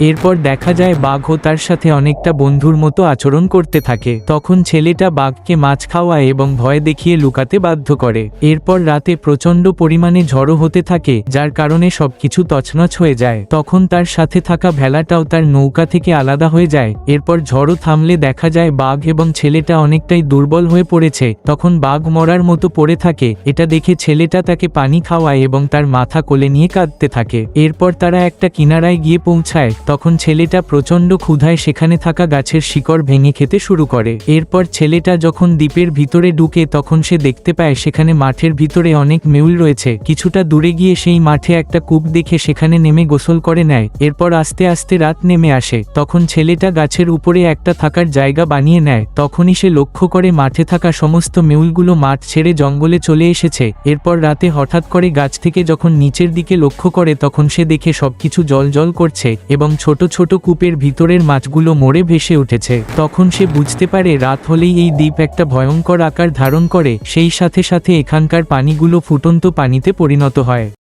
এরপর দেখা যায় বাঘও তার সাথে অনেকটা বন্ধুর মতো আচরণ করতে থাকে। তখন ছেলেটা বাঘকে মাছ খাওয়ায় এবং ভয় দেখিয়ে লুকাতে বাধ্য করে। এরপর রাতে প্রচণ্ড পরিমাণে ঝড়ো হতে থাকে, যার কারণে সবকিছু তছনছ হয়ে যায়। তখন তার সাথে থাকা ভেলাটাও তার নৌকা থেকে আলাদা হয়ে যায়। এরপর ঝড়ো থামলে দেখা যায় বাঘ এবং ছেলেটা অনেকটাই দুর্বল হয়ে পড়েছে। তখন বাঘ মরার মতো পড়ে থাকে। এটা দেখে ছেলেটা তাকে পানি খাওয়ায় এবং তার মাথা কোলে নিয়ে কাঁদতে থাকে। এরপর তারা একটা কিনারায় গিয়ে পৌঁছায়। তখন ছেলেটা প্রচণ্ড ক্ষুধায় সেখানে থাকা গাছের শিকড় ভেঙে খেতে শুরু করে। এরপর ছেলেটা যখন দ্বীপের ভিতরে ঢুকে তখন সে দেখতে পায় সেখানে মাঠের ভিতরে অনেক মেউল রয়েছে। কিছুটা দূরে গিয়ে সেই মাঠে একটা কূপ দেখে সেখানে নেমে গোসল করে নেয়। এরপর আস্তে আস্তে রাত নেমে আসে। তখন ছেলেটা গাছের উপরে একটা থাকার জায়গা বানিয়ে নেয়। তখনই সে লক্ষ্য করে মাঠে থাকা সমস্ত মেউলগুলো মাঠ ছেড়ে জঙ্গলে চলে এসেছে। এরপর রাতে হঠাৎ করে গাছ থেকে যখন নিচের দিকে লক্ষ্য করে তখন সে দেখে সবকিছু জল জল করছে এবং ছোট ছোট কূপের ভিতরের মাছগুলো মরে ভেসে উঠেছে। তখন সে বুঝতে পারে রাত হলেই এই দ্বীপ একটা ভয়ঙ্কর আকার ধারণ করে, সেই সাথে সাথে এখানকার পানিগুলো ফুটন্ত পানিতে পরিণত হয়।